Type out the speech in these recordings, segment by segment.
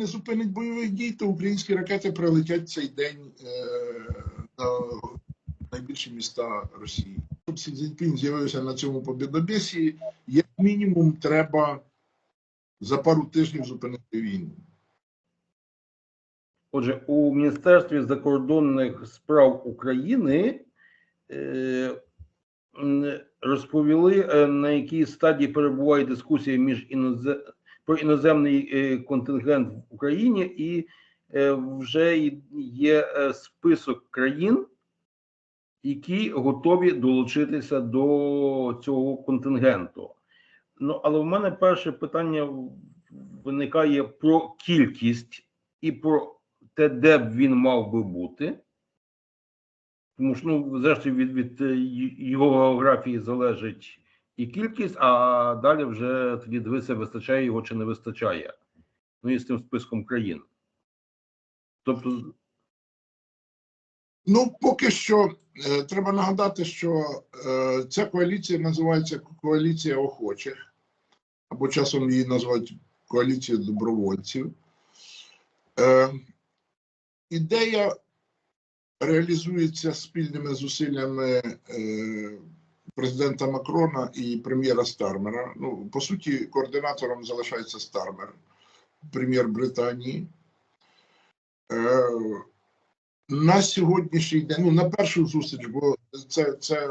не зупинить бойових дій, то українські ракети прилетять цей день е, на найбільші міста Росії. Щоб Сі Цзіньпін з'явився на цьому побідобесі, як мінімум треба за пару тижнів зупинити війну. Отже, у Міністерстві закордонних справ України е, розповіли, е, на якій стадії перебуває дискусія між інозе... про іноземний е, контингент в Україні, і е, вже є е, список країн, які готові долучитися до цього контингенту. Ну, але в мене перше питання виникає про кількість і про те, де б він мав би бути. Тому що, ну, зрештою, від, від його географії залежить і кількість, а далі вже тоді дивитися, вистачає його чи не вистачає. Ну і з тим списком країн. Тобто, Ну, поки що е, треба нагадати, що е, ця коаліція називається коаліція охочих, або часом її називають коаліцією добровольців. Е, ідея реалізується спільними зусиллями е, президента Макрона і прем'єра Стармера. Ну, по суті, координатором залишається Стармер, прем'єр Британії. Е, на сьогоднішній день, ну на першу зустріч, бо це, це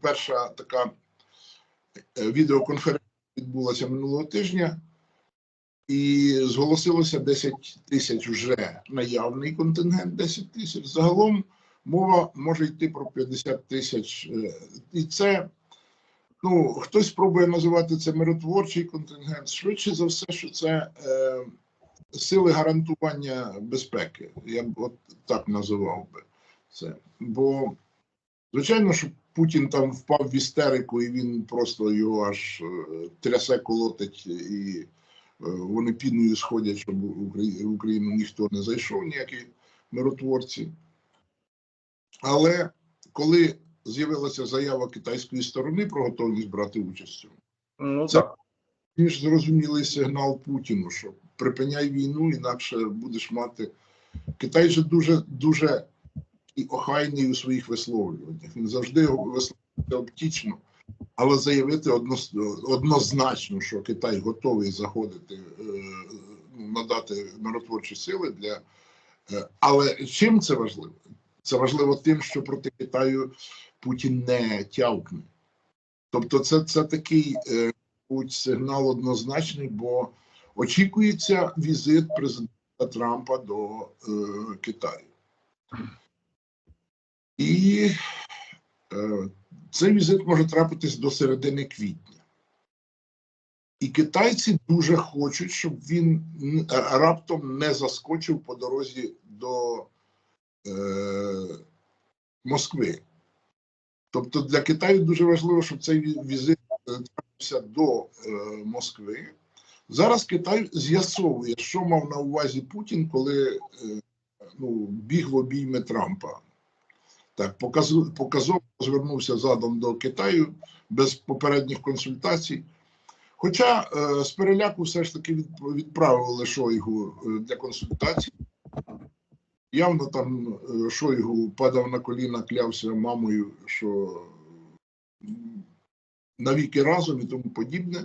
перша така е, відеоконференція відбулася минулого тижня, і зголосилося 10 тисяч вже наявний контингент, 10 тисяч. Загалом мова може йти про 50 тисяч. е, І це, ну, хтось спробує називати це миротворчий контингент. Швидше за все, що це. Е, сили гарантування безпеки. Я б от так називав би це. Бо, звичайно, що Путін там впав в істерику, і він просто його аж е, трясе, колотить, і е, вони піною сходять, щоб в Україну ніхто не зайшов, ніякі миротворці. Але коли з'явилася заява китайської сторони про готовність брати участь ну Це- ж зрозумілий сигнал Путіну, що припиняй війну, інакше будеш мати. Китай же дуже дуже і охайний у своїх висловлюваннях. Він завжди висловлюється оптічно, але заявити однозначно, що Китай готовий заходити, е, надати миротворчі сили для. е, Але чим це важливо? Це важливо тим, що проти Китаю Путін не тявкне. Тобто, це, це такий е, сигнал однозначний, бо очікується візит президента Трампа до е, Китаю. І е, цей візит може трапитись до середини квітня. І китайці дуже хочуть, щоб він раптом не заскочив по дорозі до Москви. Тобто для Китаю дуже важливо, щоб цей візит е, трапився до е, Москви. Зараз Китай з'ясовує, що мав на увазі Путін, коли е, ну, біг в обійми Трампа. Так, показово звернувся задом до Китаю без попередніх консультацій. Хоча е, з переляку все ж таки відправили Шойгу е, для консультацій. Явно там е, Шойгу падав на коліна, клявся мамою, що навіки разом і тому подібне.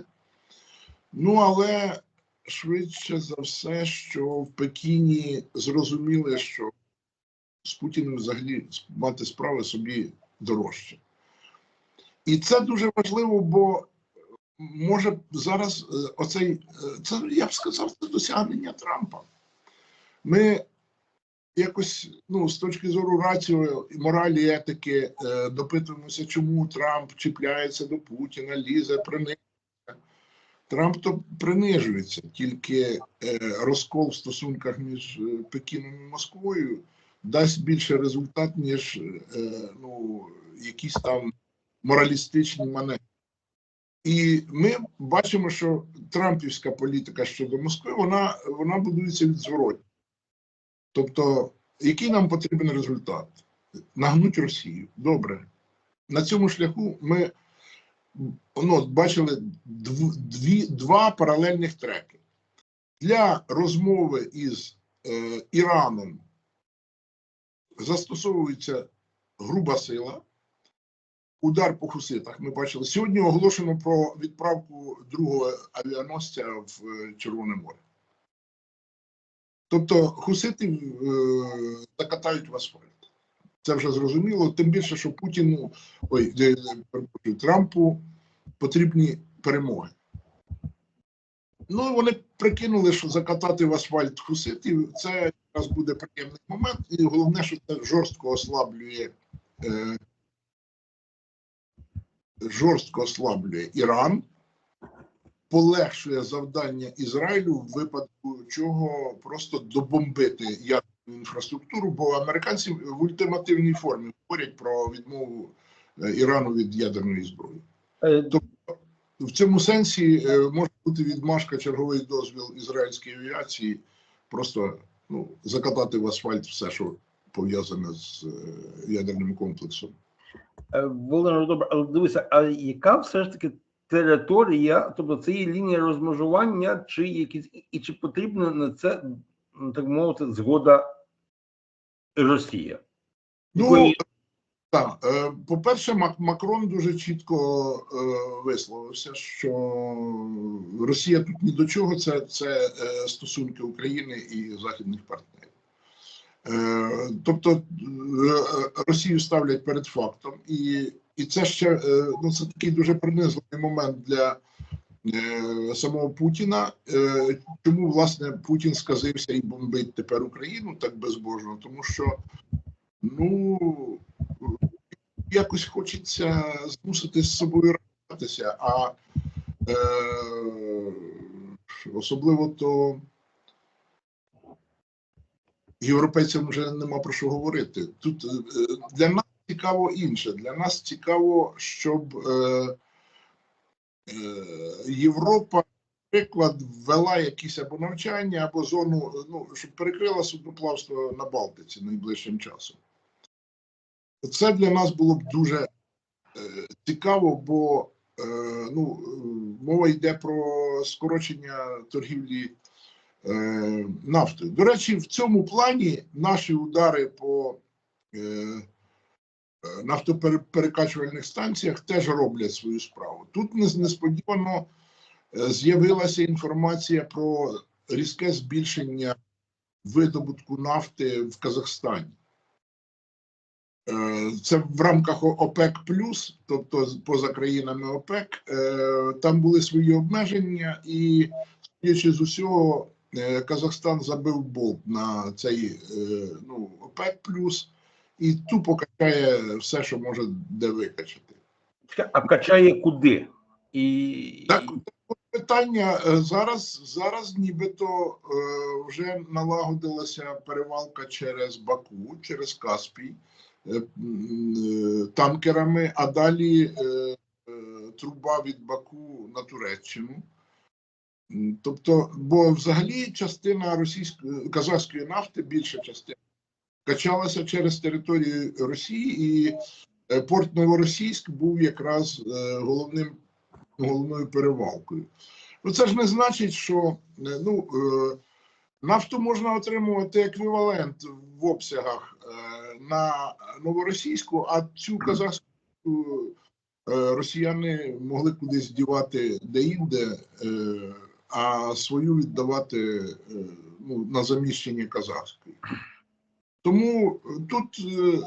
Ну, але швидше за все, що в Пекіні зрозуміли, що з Путіним взагалі мати справи собі дорожче. І це дуже важливо, бо може зараз е, оцей, е, це я б сказав, це досягнення Трампа. Ми якось ну, з точки зору раціо, і моралі, етики е, допитуємося, чому Трамп чіпляється до Путіна, лізе, принижується. Трамп то принижується, тільки е, розкол в стосунках між е, Пекіном і Москвою дасть більше результат, ніж е, ну, якісь там моралістичні маневри. І ми бачимо, що Трампівська політика щодо Москви вона, вона будується від зворотні. Тобто, який нам потрібен результат? Нагнуть Росію. Добре. На цьому шляху ми ну, бачили дв, дві, два паралельних треки. для розмови із е, Іраном застосовується груба сила. Удар по хуситах ми бачили. Сьогодні оголошено про відправку другого авіаносця в е, Червоне море. Тобто хусити е, закатають в асфальт. Це вже зрозуміло. Тим більше, що Путіну, ой, е, Трампу потрібні перемоги. Ну, вони прикинули, що закатати в асфальт хуситів це якраз буде приємний момент, і головне, що це жорстко ослаблює. Е, жорстко ослаблює Іран, полегшує завдання Ізраїлю в випадку чого просто добомбити ядерну інфраструктуру, бо американці в ультимативній формі говорять про відмову е, Ірану від ядерної зброї. Е, В цьому сенсі е, може бути відмашка черговий дозвіл ізраїльської авіації, просто ну, закатати в асфальт все, що пов'язане з ядерним комплексом. Володимир, добре, але дивися, а яка все ж таки територія, тобто це є лінія розмежування, чи якісь і чи потрібна на це, так мовити, згода Росія? Ну, Якої- Так, е, по-перше, Макрон дуже чітко е, висловився, що Росія тут ні до чого, це, це е, стосунки України і західних партнерів. Тобто Росію ставлять перед фактом, і, і це ще е, ну, це такий дуже принизливий момент для е, самого Путіна. Е, Чому власне Путін сказився і бомбить тепер Україну так безбожно? Тому що ну якось хочеться змусити з собою радитися, а е, особливо то європейцям вже нема про що говорити. Тут для нас цікаво інше. Для нас цікаво, щоб е, е, Європа, наприклад, ввела якісь або навчання, або зону, ну, щоб перекрила судноплавство на Балтиці найближчим часом. Це для нас було б дуже е, цікаво, бо е, ну, мова йде про скорочення торгівлі е, нафтою. До речі, в цьому плані наші удари по е, нафтоперекачувальних станціях теж роблять свою справу. Тут несподівано е, з'явилася інформація про різке збільшення видобутку нафти в Казахстані. Е, Це в рамках ОПЕК тобто поза країнами ОПЕК, е, там були свої обмеження, і судячи з усього, е, Казахстан забив болт на цей е, ну, ОПЕК і тупо качає все, що може де викачати. А качає куди? І, Так, питання е, зараз, зараз нібито е, вже налагодилася перевалка через Баку, через Каспій е, танкерами, а далі труба від Баку на Туреччину. Тобто, бо взагалі частина російської казахської нафти, більша частина, качалася через територію Росії, і е, порт Новоросійськ був якраз е, головним головною перевалкою. Ну це ж не значить, що е, ну, нафту можна отримувати еквівалент в обсягах на новоросійську, а цю казахську росіяни могли кудись дівати де-інде, а свою віддавати ну, на заміщення казахської. Тому тут, е,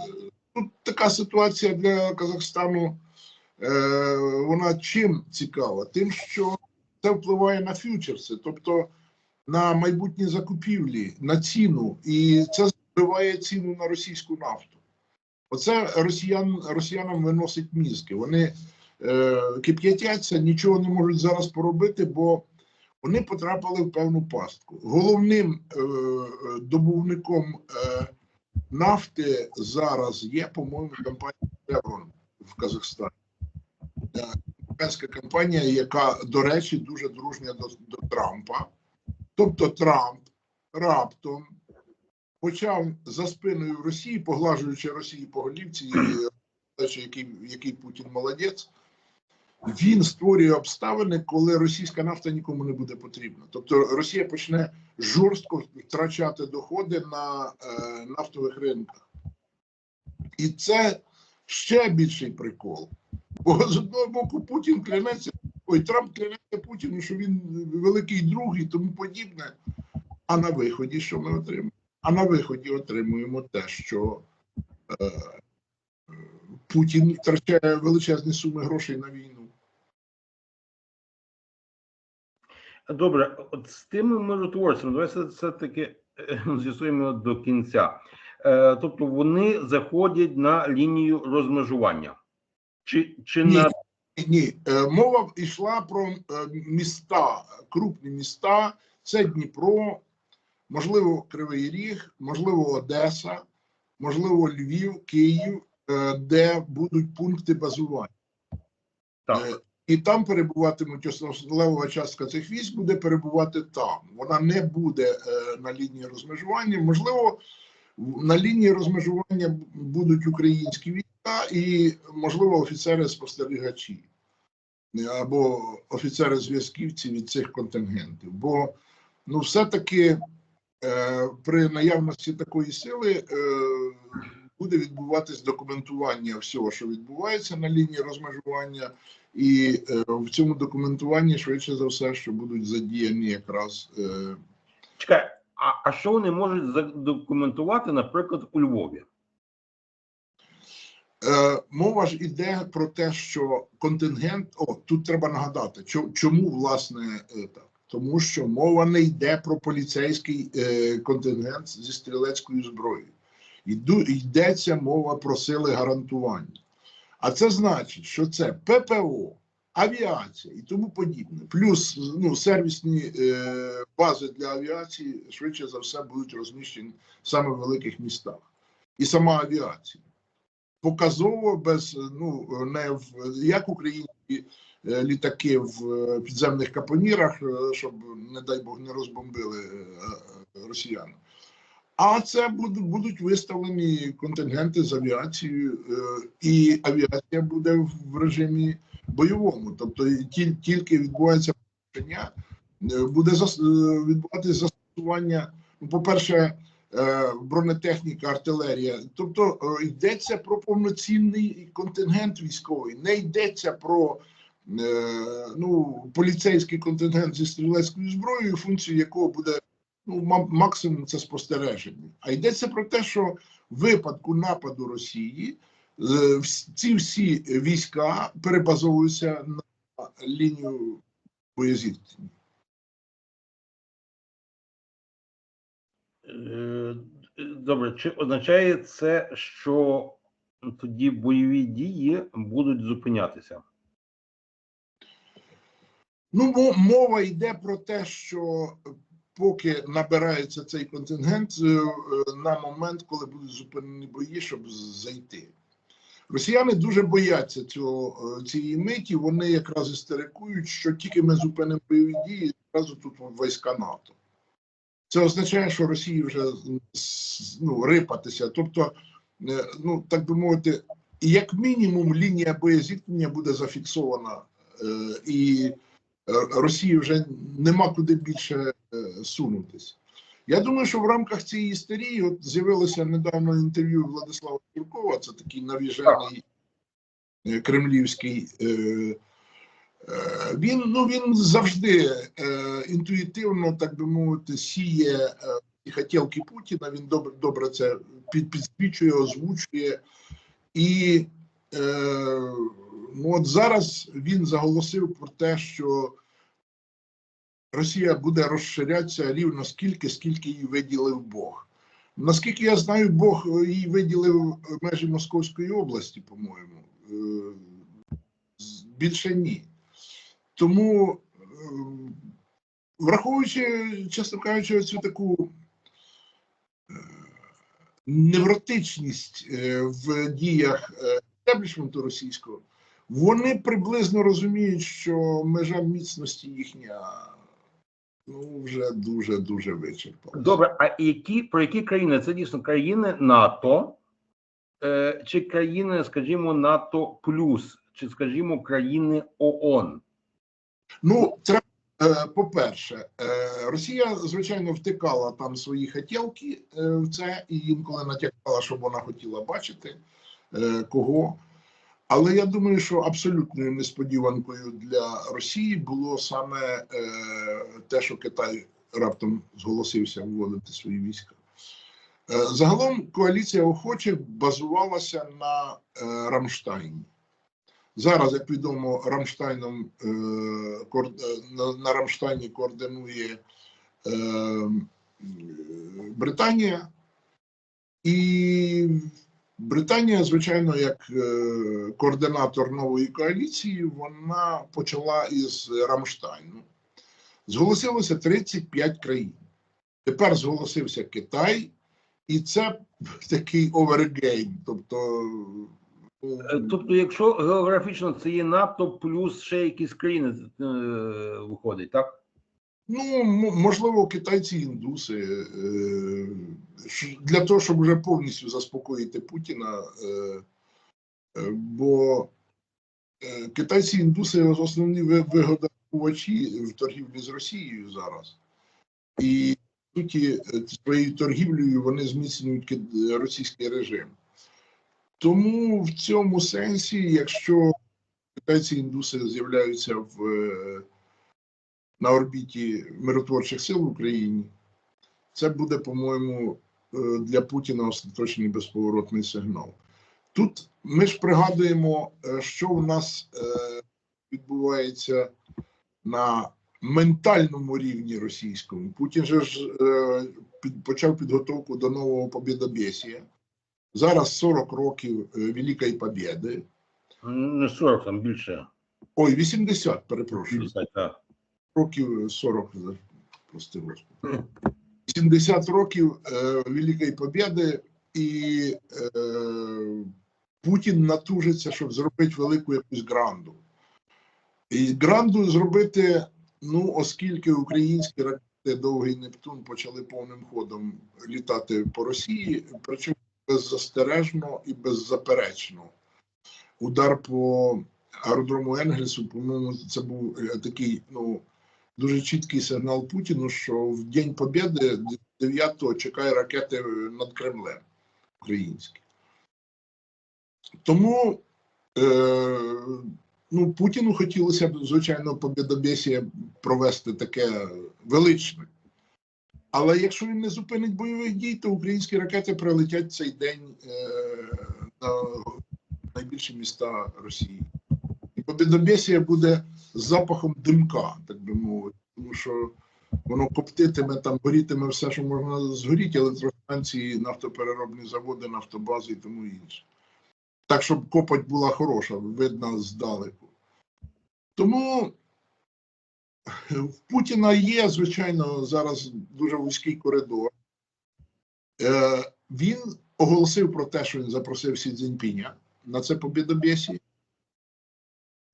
тут така ситуація для Казахстану. Е, вона чим цікава? Тим, що це впливає на фьючерси, тобто на майбутні закупівлі, на ціну, і це збиває ціну на російську нафту. Оце росіян, росіянам виносить мізки. Вони е, кип'ятяться, нічого не можуть зараз поробити, бо вони потрапили в певну пастку. Головним е, е, добувником е, нафти зараз є, по-моєму, компанія Chevron в Казахстані американська компанія, яка, до речі, дуже дружня до, до Трампа. Тобто Трамп раптом почав за спиною Росії, поглажуючи Росії по голівці, і, який, який Путін молодець, він створює обставини, коли російська нафта нікому не буде потрібна. Тобто Росія почне жорстко втрачати доходи на е, нафтових ринках. І це ще більший прикол. Бо з одного боку Путін клянеться, ой, Трамп клянеться Путіну, що він великий друг і тому подібне. А на виході що ми отримуємо? А на виході отримуємо те, що е, Путін втрачає величезні суми грошей на війну. Добре, от з тими миротворцями, давайте все-таки е, з'ясуємо до кінця. Е, тобто вони заходять на лінію розмежування. Чи, чи Ні. на Ні, е, мова йшла про е, міста, крупні міста. Це Дніпро, можливо, Кривий Ріг, можливо, Одеса, можливо, Львів, Київ, де будуть пункти базування. так? І там перебуватимуть основна частка цих військ буде перебувати там. Вона не буде е, на лінії розмежування. Можливо, на лінії розмежування будуть українські війська і, можливо, офіцери-спостерігачі е, або офіцери-зв'язківці від цих контингентів. Бо ну, все-таки е, при наявності такої сили е, буде відбуватись документування всього, що відбувається на лінії розмежування. І е, в цьому документуванні швидше за все, що будуть задіяні якраз е, Чекай, а, а що вони можуть задокументувати, наприклад, у Львові? Е, мова ж іде про те, що контингент, о, тут треба нагадати, чо- чому власне е, так. Тому що мова не йде про поліцейський е, контингент зі стрілецькою зброєю. Йду, йдеться мова про сили гарантування. А це значить, що це ППО, авіація і тому подібне. Плюс ну, сервісні е, бази для авіації швидше за все будуть розміщені саме в великих містах. І сама авіація показово без ну не в як українські е, літаки в е, підземних капонірах, е, щоб не дай Бог не розбомбили росіяни. А це будуть, виставлені контингенти з авіацією, е, і авіація буде в режимі бойовому. Тобто тільки відбувається порушення, е, буде е, відбуватися застосування. Ну, по-перше, бронетехніка, артилерія. Тобто йдеться про повноцінний контингент військовий, не йдеться про ну, поліцейський контингент зі стрілецькою зброєю, функцією якого буде ну, максимум це спостереження. А йдеться про те, що в випадку нападу Росії е, ці всі війська перебазовуються на лінію боєзіткнення. Е, Добре, чи означає це, що тоді бойові дії будуть зупинятися? Ну, мова йде про те, що поки набирається цей контингент е, на момент, коли будуть зупинені бої, щоб зайти. Росіяни дуже бояться цього, е, цієї миті. Вони якраз істерикують, що тільки ми зупинимо бойові дії, одразу тут війська НАТО. Це означає, що Росії вже ну, рипатися. Тобто, е, ну так би мовити, як мінімум лінія боєзіткнення буде зафіксована, і Росії вже нема куди більше сунутися. Я думаю, що в рамках цієї істерії от з'явилося недавно інтерв'ю Владислава Юркова, це такий навіжений е, кремлівський. е, е, Він ну він завжди е, інтуїтивно, так би мовити, сіє е, хотілки Путіна. Він добре добре це під, підсвічує, озвучує. І е, ну от зараз він заголосив про те, що Росія буде розширятися рівно скільки, скільки їй виділив Бог. Наскільки я знаю, Бог е, їй виділив межі Московської області, по-моєму. Е, Більше ні. Тому, е, враховуючи, чесно кажучи, цю таку невротичність в діях е, естеблішменту російського, вони приблизно розуміють, що межа міцності їхня ну, вже дуже дуже вичерпалася. Добре, а які про які країни? Це дійсно країни НАТО е, чи країни, скажімо, НАТО плюс чи, скажімо, країни ООН? Ну, треба, е, по-перше, е, Росія, звичайно, втикала там свої хотілки е, в це і інколи натякала, щоб вона хотіла бачити кого. Але я думаю, що абсолютною несподіванкою для Росії було саме е, те, що Китай раптом зголосився вводити свої війська. Е, Загалом коаліція охочих базувалася на е, Рамштайні. Зараз, як відомо, Рамштайном е, е, на, на Рамштайні координує е, Британія, і Британія, звичайно, як е, координатор нової коаліції, вона почала із Рамштайну. Зголосилося 35 країн. Тепер зголосився Китай, і це такий овергейм. Тобто, ну, Е, Тобто, якщо географічно це є НАТО плюс ще якісь країни е, виходить, так? Ну, можливо, китайці індуси е, для того, щоб вже повністю заспокоїти Путіна. е, е, Бо китайці індуси основні вигодовувачі в торгівлі з Росією зараз. І суті, своєю торгівлею вони зміцнюють російський режим. Тому в цьому сенсі, якщо китайці індуси з'являються в на орбіті миротворчих сил в Україні, це буде, по-моєму, е, для Путіна остаточний безповоротний сигнал. Тут ми ж пригадуємо, е, що у нас е, відбувається на ментальному рівні російському. Путін же ж почав підготовку до нового побєдобєсія. Зараз 40 років Великої Побєди. Не 40, там більше. Ой, 80, перепрошую. 50, так. Років 40, за- прости господи. 70 років е, Великої Побєди, і е, Путін натужиться, щоб зробити велику якусь гранду. І гранду зробити, ну, оскільки українські ракети Довгий Нептун почали повним ходом літати по Росії, причому беззастережно і беззаперечно. Удар по аеродрому Енгельсу, по-моєму, це був е, такий, ну, дуже чіткий сигнал Путіну, що в День Побєди 9-го чекає ракети над Кремлем українські. Тому е, ну, Путіну хотілося б, звичайно, побєдобєсія провести таке величне. Але якщо він не зупинить бойових дій, то українські ракети прилетять цей день е, на найбільші міста Росії. І буде з запахом димка, так би мовити, тому що воно коптитиме, там горітиме все, що можна згоріти, електростанції, нафтопереробні заводи, нафтобази і тому інше. Так, щоб копоть була хороша, видна здалеку. Тому в Путіна є, звичайно, зараз дуже вузький коридор. Е, він оголосив про те, що він запросив Сі Цзіньпіня на це побєдобєсі.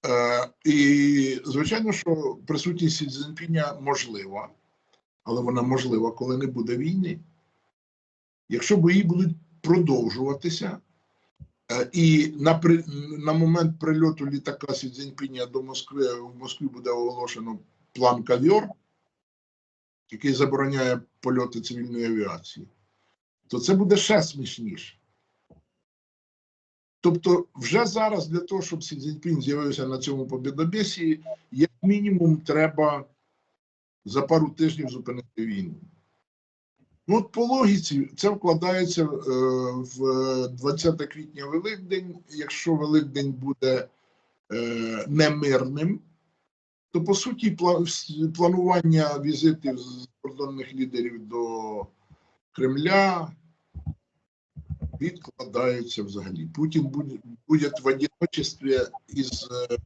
Е, і, звичайно, що присутність Сі Цзіньпіня можлива, але вона можлива, коли не буде війни. Якщо бої будуть продовжуватися, е, і на, при, на момент прильоту літака Сі Цзіньпіня до Москви в Москві буде оголошено план Кавьор, який забороняє польоти цивільної авіації, то це буде ще смішніше. Тобто, вже зараз для того, щоб Сі Цзіньпін з'явився на цьому побєдобєсі, як мінімум треба за пару тижнів зупинити війну. Ну, от по логіці це вкладається е, в 20 квітня Великдень. Якщо Великдень буде е, немирним, то по суті планування візитів закордонних лідерів до Кремля відкладаються взагалі. Путін буде, буде в одиночестві із е,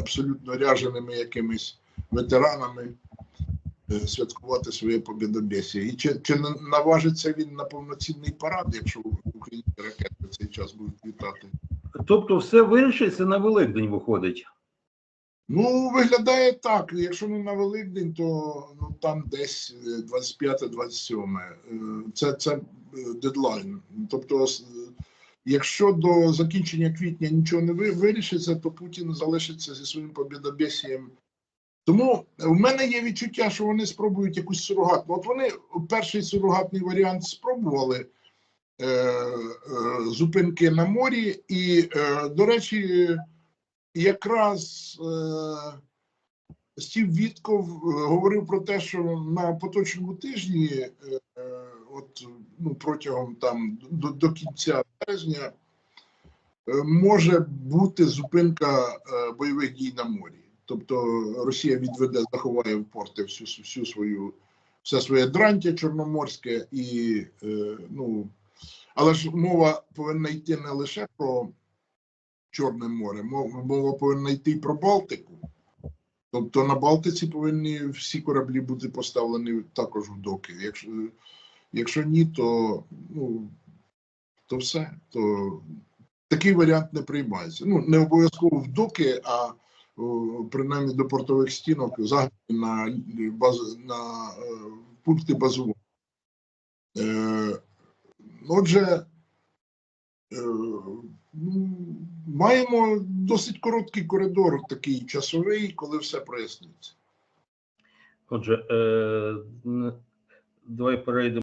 абсолютно ряженими якимись ветеранами е, святкувати своє побєдобєсія. І чи, чи наважиться він на повноцінний парад, якщо українські ракети в цей час будуть літати? Тобто, все вирішиться на Великдень виходить. Ну, виглядає так. Якщо не на Великдень, то ну, там десь е, 25-27. Е, Це, це е, дедлайн. Тобто, Якщо до закінчення квітня нічого не вирішиться, то Путін залишиться зі своїм побєдобєсієм. Тому в мене є відчуття, що вони спробують якусь сурогатну. От вони перший сурогатний варіант спробували е, е, зупинки на морі, і, е, до речі, якраз е, Стів Вітков е, говорив про те, що на поточному тижні, е, от ну протягом там до, до кінця березня, е, може бути зупинка е, бойових дій на морі. Тобто Росія відведе, заховає в порти всю, всю свою все своє дрантя чорноморське і е, ну. Але ж мова повинна йти не лише про Чорне море, мова, повинна йти про Балтику. Тобто на Балтиці повинні всі кораблі бути поставлені також в доки. Якщо, якщо ні, то, ну, то все. То такий варіант не приймається. Ну, не обов'язково в доки, а о, принаймні до портових стінок взагалі на, баз, на е, пункти базування. Е, отже, е, ну, маємо досить короткий коридор, такий часовий, коли все проясниться. Отже, е, давай перейдемо.